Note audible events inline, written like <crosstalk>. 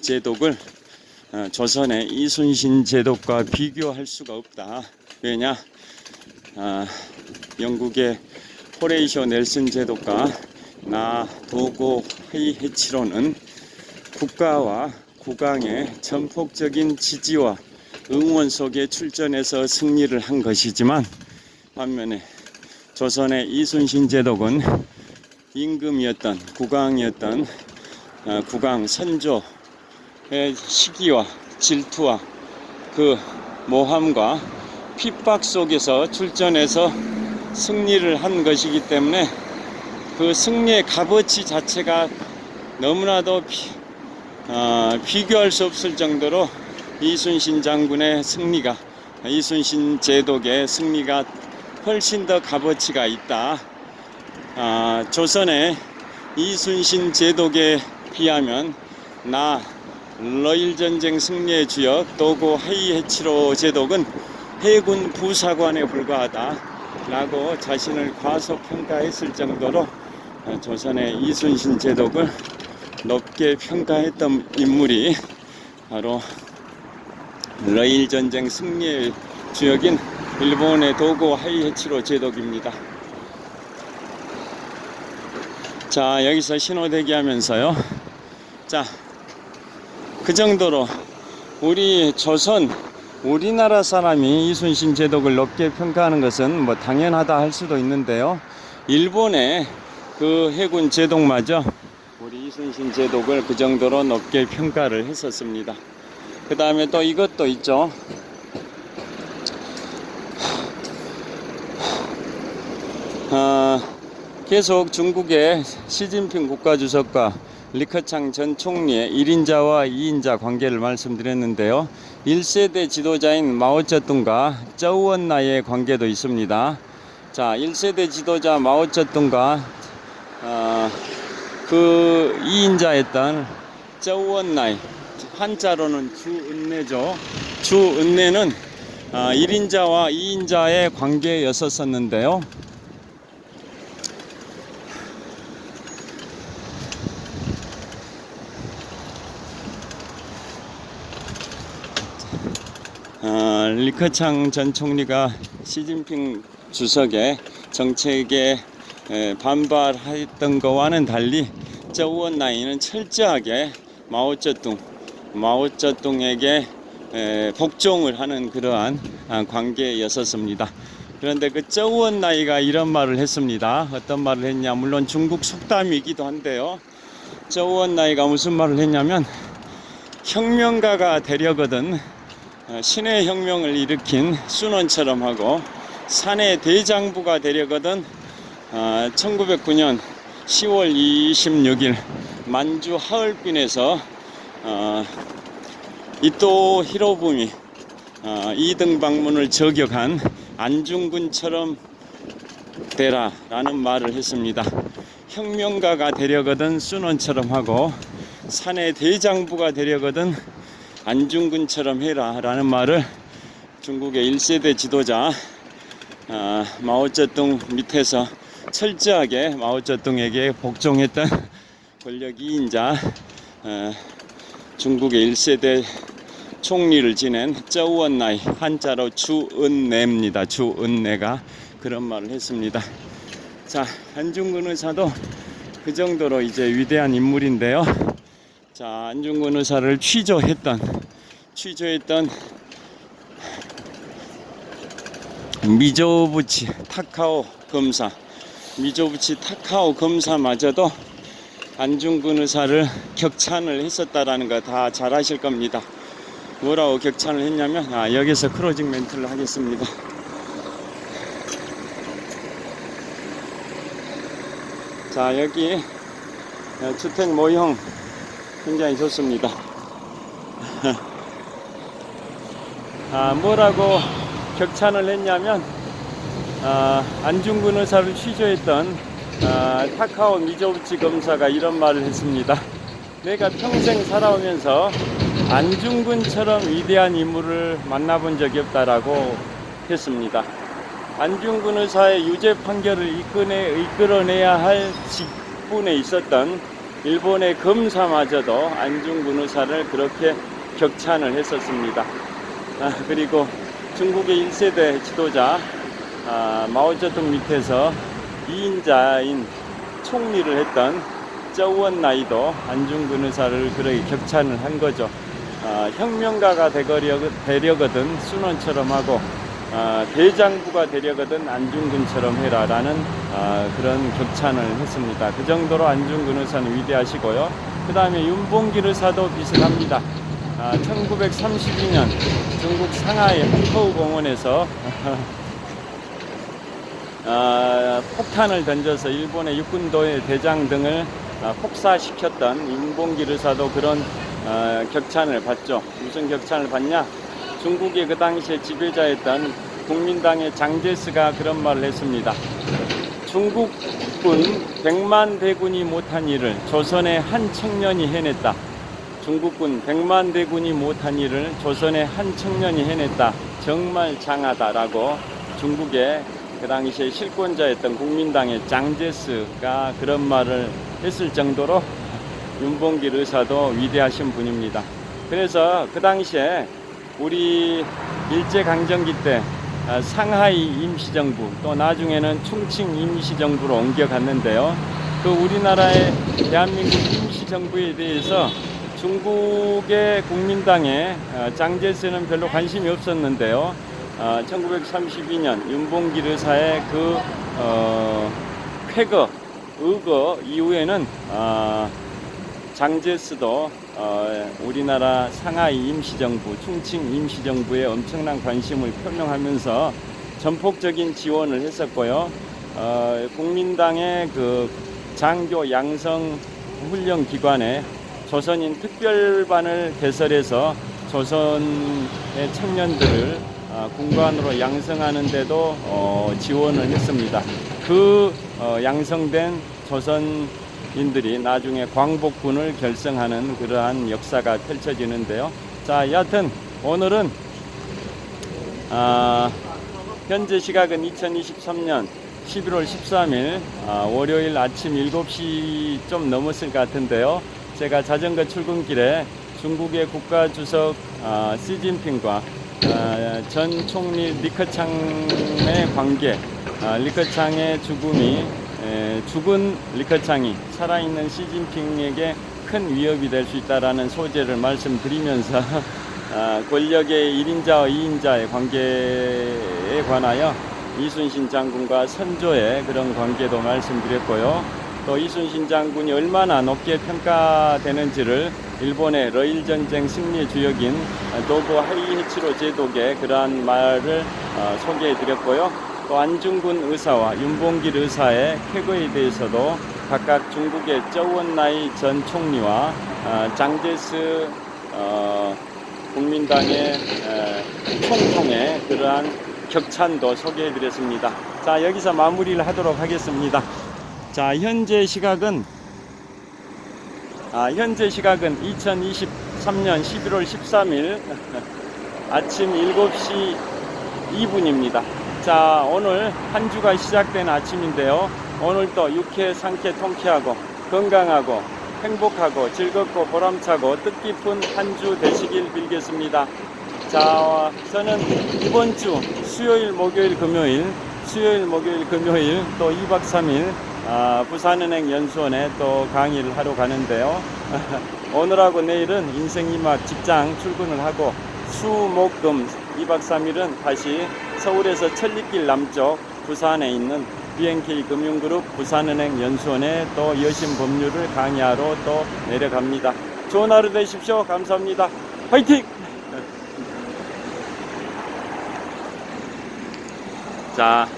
제독을 어, 조선의 이순신 제독과 비교할 수가 없다. 왜냐? 아, 영국의 호레이쇼 넬슨 제독과 나 도고 헤이헤치로는 국가와 국왕의 전폭적인 지지와 응원 속에 출전해서 승리를 한 것이지만 반면에 조선의 이순신 제독은 임금이었던 국왕이었던 어, 국왕 선조의 시기와 질투와 그 모함과 핍박 속에서 출전해서 승리를 한 것이기 때문에 그 승리의 값어치 자체가 너무나도 비, 어, 비교할 수 없을 정도로 이순신 장군의 승리가 이순신 제독의 승리가 훨씬 더 값어치가 있다. 아, 조선의 이순신 제독에 비하면 나 러일 전쟁 승리의 주역 도고 헤이헤치로 제독은 해군 부사관에 불과하다라고 자신을 과소평가했을 정도로 어, 조선의 이순신 제독을 높게 평가했던 인물이 바로 러일 전쟁 승리의 주역인 일본의 도고 하이헤치로 제독입니다. 자, 여기서 신호 대기하면서요. 자, 그 정도로 우리 조선, 우리나라 사람이 이순신 제독을 높게 평가하는 것은 뭐 당연하다 할 수도 있는데요. 일본의 그 해군 제독마저 우리 이순신 제독을 그 정도로 높게 평가를 했었습니다. 그 다음에 또 이것도 있죠. 아, 계속 중국의 시진핑 국가주석과 리커창 전 총리의 1인자와 2인자 관계를 말씀드렸는데요. 1세대 지도자인 마오쩌둥과 저우원나의 관계도 있습니다. 자, 1세대 지도자 마오쩌둥과 어, 그 2인자였던 저우원나이 한자로는 주은내죠. 주은내는 아, 1인자와 2인자의 관계였었었는데요. 어, 리커창 전 총리가 시진핑 주석의 정책에 에, 반발했던 것과는 달리 저우원나이는 철저하게 마오쩌둥 마오쩌둥에게 에, 복종을 하는 그러한 아, 관계였었습니다. 그런데 그 저우원나이가 이런 말을 했습니다. 어떤 말을 했냐? 물론 중국 속담이기도 한데요. 저우원나이가 무슨 말을 했냐면 혁명가가 되려거든 어, 신의 혁명을 일으킨 순원처럼 하고 산의 대장부가 되려거든 어, 1909년 10월 26일 만주 하얼빈에서 어, 이토 히로부미 어, 2등 방문을 저격한 안중근처럼 되라라는 말을 했습니다. 혁명가가 되려거든 순원처럼 하고 산의 대장부가 되려거든 안중근처럼 해라 라는 말을 중국의 1세대 지도자 아, 마오쩌둥 밑에서 철저하게 마오쩌둥에게 복종했던 권력 2인자 어, 중국의 1세대 총리를 지낸 저우원나이 한자로 주은내입니다. 주은내가 그런 말을 했습니다. 자 안중근 의사도 그 정도로 이제 위대한 인물인데요. 자 안중근 의사를 취조했던 취조했던 미조부치 타카오 검사 미조부치 타카오 검사마저도 안중근 의사를 격찬을 했었다라는 거 다 잘 아실 겁니다. 뭐라고 격찬을 했냐면 아 여기서 크로징 멘트를 하겠습니다. 자 여기 어, 주택 모형 굉장히 좋습니다. <laughs> 아 뭐라고 격찬을 했냐면 아, 안중근 의사를 취조했던 아, 타카오 미조부치 검사가 이런 말을 했습니다. 내가 평생 살아오면서 안중근처럼 위대한 인물을 만나본 적이 없다라고 했습니다. 안중근 의사의 유죄 판결을 이끌어내, 이끌어내야 할 직분에 있었던 일본의 검사마저도 안중근 의사를 그렇게 격찬을 했었습니다. 아, 그리고 중국의 1세대 지도자 아, 마오쩌둥 밑에서 2인자인 총리를 했던 저원나이도 안중근 의사를 그렇게 격찬을 한 거죠. 아, 혁명가가 되거려, 되려거든 순원처럼 하고 아, 대장부가 되려거든 안중근처럼 해라라는 아, 그런 격찬을 했습니다. 그 정도로 안중근 의사는 위대하시고요. 그 다음에 윤봉길 의사도 비슷합니다. 아, 1932년 중국 상하이 홍커우 공원에서 <laughs> 아, 폭탄을 던져서 일본의 육군도의 대장 등을 아, 폭사시켰던 윤봉길 의사도 그런 아, 격찬을 받죠. 무슨 격찬을 받냐? 중국의 그 당시에 지배자였던 국민당의 장제스가 그런 말을 했습니다. 중국군 백만 대군이 못한 일을 조선의 한 청년이 해냈다. 중국군 백만 대군이 못한 일을 조선의 한 청년이 해냈다. 정말 장하다라고 중국의 그 당시에 실권자였던 국민당의 장제스가 그런 말을 했을 정도로 윤봉길 의사도 위대하신 분입니다. 그래서 그 당시에 우리 일제강점기 때 아, 상하이 임시정부 또 나중에는 충칭 임시정부로 옮겨갔는데요. 그 우리나라의 대한민국 임시정부에 대해서 중국의 국민당의 아, 장제스는 별로 관심이 없었는데요. 아, 1932년 윤봉길 의사의 그 어, 쾌거, 의거 이후에는 아, 장제스도 어, 우리나라 상하이 임시정부, 충칭 임시정부에 엄청난 관심을 표명하면서 전폭적인 지원을 했었고요. 어, 국민당의 그 장교 양성 훈련 기관에 조선인 특별반을 개설해서 조선의 청년들을 어, 군관으로 양성하는데도 어, 지원을 했습니다. 그 어, 양성된 조선 인들이 나중에 광복군을 결성하는 그러한 역사가 펼쳐지는데요. 자, 여하튼 오늘은 아, 현재 시각은 2023년 11월 13일 아, 월요일 아침 7시 좀 넘었을 것 같은데요. 제가 자전거 출근길에 중국의 국가 주석 아, 시진핑과 아, 전 총리 리커창의 관계, 아, 리커창의 죽음이 에, 죽은 리커창이 살아있는 시진핑에게 큰 위협이 될 수 있다라는 소재를 말씀드리면서 <laughs> 아, 권력의 1인자와 2인자의 관계에 관하여 이순신 장군과 선조의 그런 관계도 말씀드렸고요. 또 이순신 장군이 얼마나 높게 평가되는지를 일본의 러일 전쟁 승리의 주역인 노부 하이헤치로 제독의 그러한 말을 어, 소개해 드렸고요. 또 안중근 의사와 윤봉길 의사의 쾌거에 대해서도 각각 중국의 저원나이 전 총리와 어, 장제스 어, 국민당의 에, 총통의 그러한 격찬도 소개해 드렸습니다. 자, 여기서 마무리를 하도록 하겠습니다. 자, 현재 시각은 아, 현재 시각은 2023년 11월 13일 아침 7시 2분입니다. 자, 오늘 한 주가 시작된 아침인데요. 오늘도 유쾌, 상쾌, 통쾌하고 건강하고 행복하고 즐겁고 보람차고 뜻깊은 한 주 되시길 빌겠습니다. 자, 저는 이번 주 수요일, 목요일, 금요일, 수요일, 목요일, 금요일 또 2박 3일 아, 부산은행 연수원에 또 강의를 하러 가는데요. <laughs> 오늘하고 내일은 인생 이막 직장 출근을 하고 수, 목, 금 2박 3일은 다시 서울에서 천리길 남쪽 부산에 있는 BNK 금융그룹 부산은행 연수원에 또 여신 법률을 강의하러 또 내려갑니다. 좋은 하루 되십시오. 감사합니다. 화이팅! 자,